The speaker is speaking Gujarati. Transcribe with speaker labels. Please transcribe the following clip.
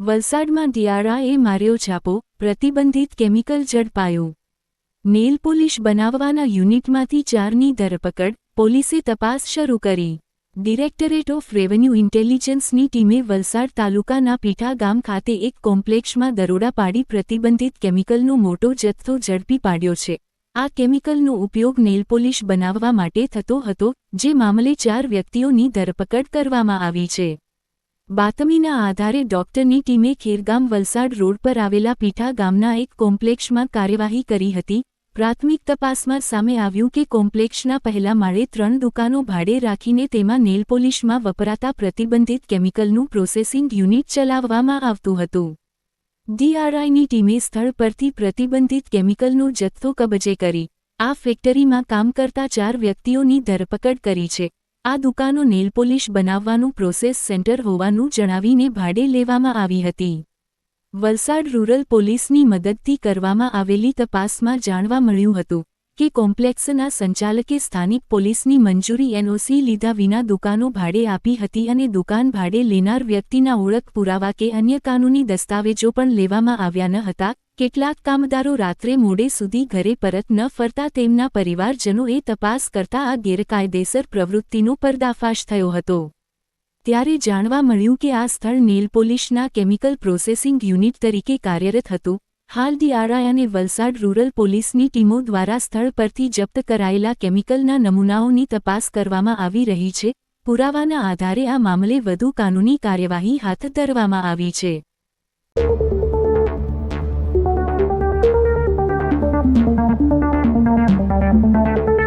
Speaker 1: વલસાડમાં ડીઆરઆઈએ માર્યો છાપો, પ્રતિબંધિત કેમિકલ ઝડપાયું. નેલ પોલિશ બનાવવાના યુનિટમાંથી ચારની ધરપકડ, પોલીસે તપાસ શરૂ કરી. ડિરેક્ટરેટ ઓફ રેવન્યુ ઇન્ટેલિજન્સની ટીમે વલસાડ તાલુકાના પીઠા ગામ ખાતે એક કોમ્પ્લેક્ષમાં દરોડા પાડી પ્રતિબંધિત કેમિકલનો મોટો જથ્થો ઝડપી પાડ્યો છે. આ કેમિકલનો ઉપયોગ નેલપોલિશ બનાવવા માટે થતો હતો, જે મામલે ચાર વ્યક્તિઓની ધરપકડ કરવામાં આવી છે. બાતમીના આધારે ડોક્ટરની ટીમે ખેરગામ વલસાડ રોડ પર આવેલા પીઠા ગામના એક કોમ્પ્લેક્ષમાં કાર્યવાહી કરી હતી. પ્રાથમિક તપાસમાં સામે આવ્યું કે કોમ્પ્લેક્ષના પહેલા માળે ત્રણ દુકાનો ભાડે રાખીને તેમાં નેલપોલિશમાં વપરાતા પ્રતિબંધિત કેમિકલનું પ્રોસેસિંગ યુનિટ ચલાવવામાં આવતું હતું. ડીઆરઆઈની ટીમે સ્થળ પરથી પ્રતિબંધિત કેમિકલનો જથ્થો કબજે કરી. આ ફેક્ટરીમાં કામ કરતા ચાર વ્યક્તિઓની ધરપકડ કરી છે. આ દુકાનો નેલપોલિશ બનાવવાનું પ્રોસેસ સેન્ટર હોવાનું જણાવીને ભાડે લેવામાં આવી હતી. વલસાડ રૂરલ પોલીસની મદદથી કરવામાં આવેલી તપાસમાં જાણવા મળ્યું હતું. કે કોમ્પ્લેક્સના સંચાલકે સ્થાનિક પોલીસની મંજૂરી એનઓસી લીધા વિના દુકાનો ભાડે આપી હતી અને દુકાન ભાડે લેનાર વ્યક્તિના ઓળખ પુરાવા કે અન્ય કાનૂની દસ્તાવેજો પણ લેવામાં આવ્યા ન હતા. કેટલાક કામદારો રાત્રે મોડે સુધી ઘરે પરત ન ફરતા તેમના પરિવારજનોએ તપાસ કરતા આ ગેરકાયદેસર પ્રવૃત્તિનો પર્દાફાશ થયો હતો. ત્યારે જાણવા મળ્યું કે આ સ્થળ નેલ પોલિશના કેમિકલ પ્રોસેસિંગ યુનિટ તરીકે કાર્યરત હતું. હાલ દિયાળા અને વલસાડ રૂરલ પોલીસની ટીમો દ્વારા સ્થળ પરથી જપ્ત કરાયેલા કેમિકલના નમૂનાઓની તપાસ કરવામાં આવી રહી છે પુરાવાના આધારે આ મામલે વધુ કાનૂની કાર્યવાહી હાથ ધરવામાં આવી છે Thank you.